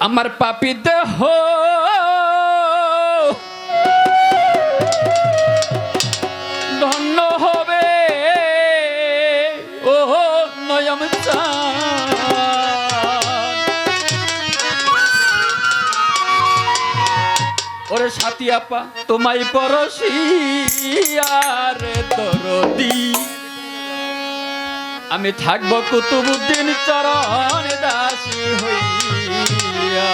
আমার পাপি দেহ। ধন্য হবে। নয়ম ওরে সাথী আপা তোমায় পরশি আর দরদি। আমি থাকব কুতুবুদ্দিন চরণ দাসী হইয়া।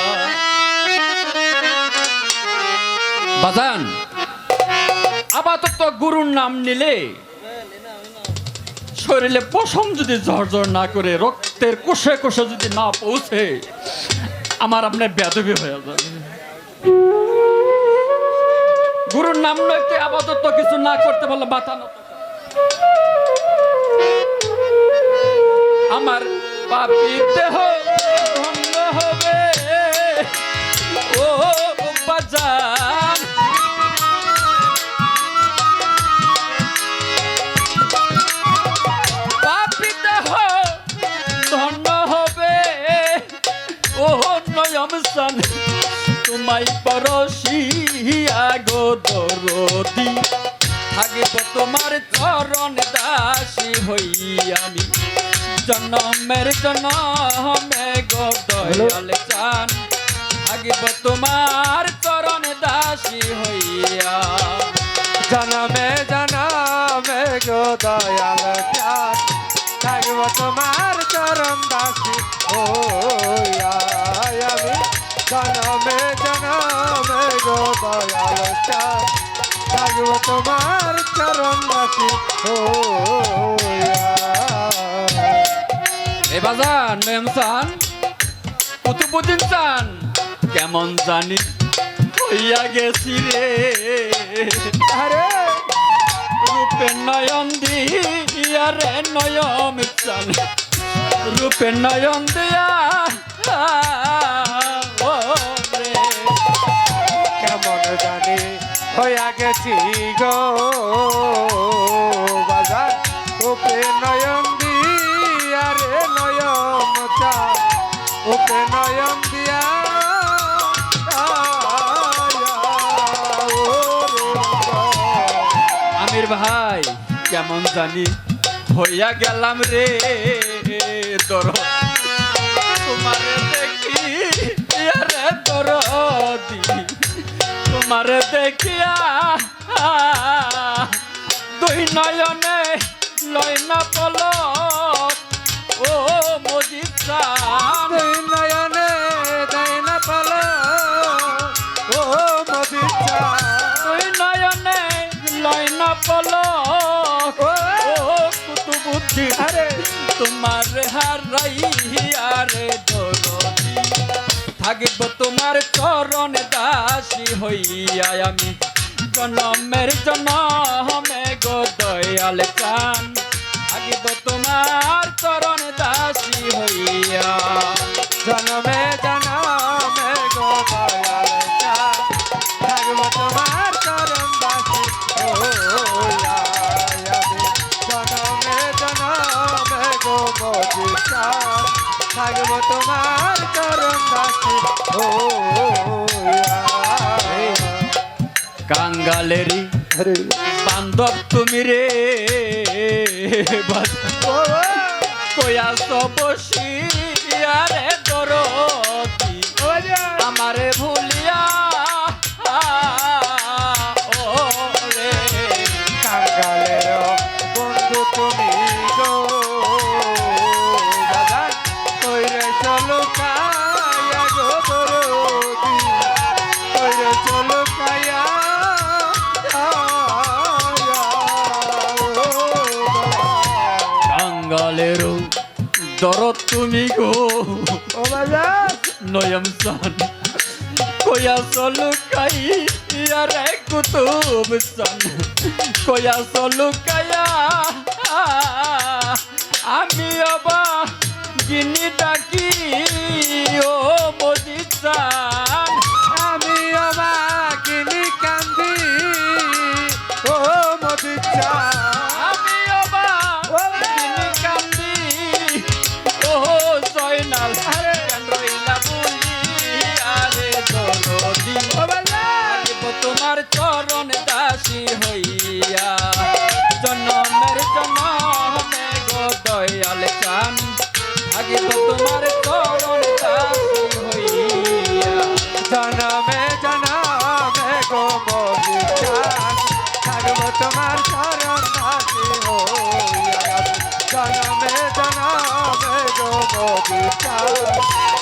বাজান, আপাতত গুরুর নাম নিলে শরীরে পশম যদি ঝরঝর না করে, রক্তের কোষে কোষে যদি না পৌঁছে, আমার আপনার বেদবি হয়ে যাবে। গুরুর নাম নইতে আপাতত কিছু না করতে পারলে মাথা আমার পাপি দেহ ধন্য হবে। ও ধন্য হবে। ও তোমায় পরশি আগো দরদি। থাকিব তোমার চরণ দাসী হই আমি। জন্মের জন্মে গো দয়াল চান থাকিব তোমার চরণ দাসী হইয়া জনমে জনমে গো দয়াল চাঁদ থাকব তোমার চরণ দাসী ও আমি জনমে জনমে গো দয়াল চাঁদ থাকব তোমার চরণ দাসী ও এ বাজান মেম চান, কুতুবুদ্দিন চান। কেমন জানি হইয়া গেছি রে। আরে, রূপে নয়ন দিয়া রে নয়ম চান। রূপে নয়ন দিয়া, ও রে। কেমন জানি হইয়া গেছি গো। বাজার ওপে নয়ন নয়ন দিয়া। আমির ভাই, কেমন জানি হইয়া গেলাম রে তোর তোমারে দেখি রে তোর তোমারে দেখিয়া দুই নয়নে লয় পল ও মজিদ তোমার হারাই আরে দরদি। থাকিব তোমার চরণ দাসী হইয়া আমি। জনমের জনমে গো দয়াল চান। থাকিব তোমার চরণ দাসী হইয়া তোমার চরণ দাসী। ও কাঙ্গালেরি বান্ধব তুমি রে। কয়া সবসি আরে দরদি দরদ তুমি গো। নয়ম সান কয়া চলু কাই রে কুতুব সান। কয়া চলু কায়া আমি অবা গিনি ডাকি ও মজি চান। আমি অবাকিনি কান্দি ও মদিচা তোমার চরণ দাসী হইয়া। জন্মের জন্মে গো দয়াল চান থাকিব তোমার চরণ দাসী হইয়া। জন্মে জন্মে গো বলি চান থাকিব তোমার চরণ দাসী হইয়া। গো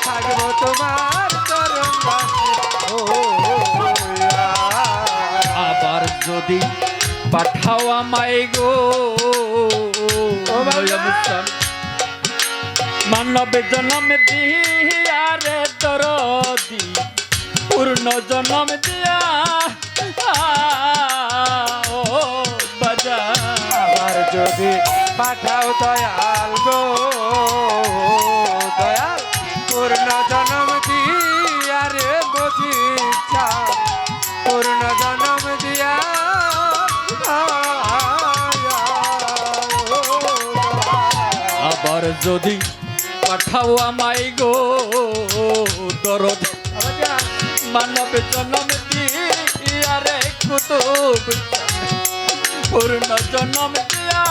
চান তোমার আমায় গো ও বাবা। নয়নচান। মানব জনম দিয়ারে দরদি পূর্ণ জনম দিয়া ও বাজান আবার যদি পাঠাও দয়াল গো দয়াল পূর্ণ জনম দিয়া রে বজিচ্ছা পূর্ণ জনম দিয়া যদি পাঠাও আমায় গো দরদ। মানব জনম দিয়ারে কুতুব। পূর্ণ জনম দিয়া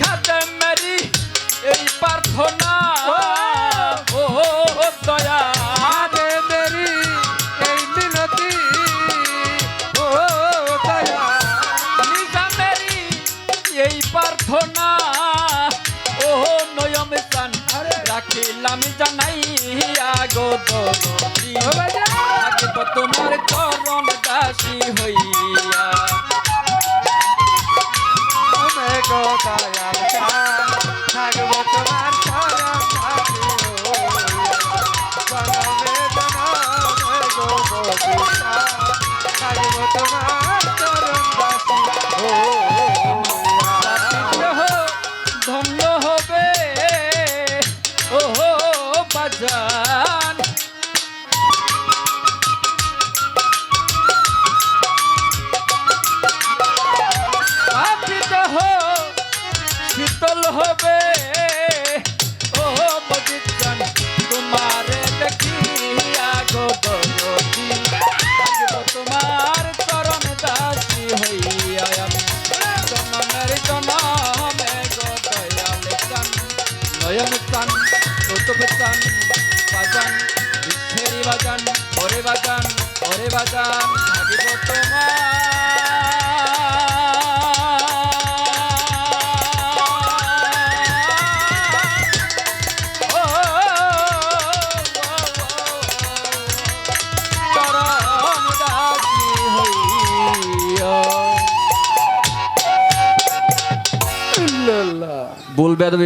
খাতে মেরি এই প্রার্থনা প্রার্থনা। ও নয়ম চান রাখিলাম জানাই আগো দরদি ও বাজা থাকিব তোমার চরণ দাসী হইয়া। গো দয়াল চান তোমার চরণ গো গোপিকা থাকব তোমার নয়ন চান বাজান বিচ্ছেরি বাজান ওরে বাজান ওরে বাজান থাকিব তোমার।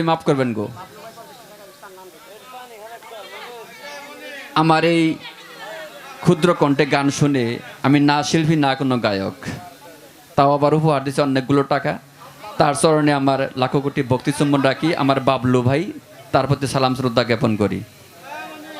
মাফ করবেন গো। আমার এই ক্ষুদ্র কণ্ঠে গান শুনে আমি না শিল্পী, না কোনো গায়ক। তাও আবার উপহার দিচ্ছে অনেকগুলো টাকা। তার চরণে আমার লাখো কোটি ভক্তিচুম্বন রাখি, আমার বাবলু ভাই, তার প্রতি সালাম শ্রদ্ধা জ্ঞাপন করি।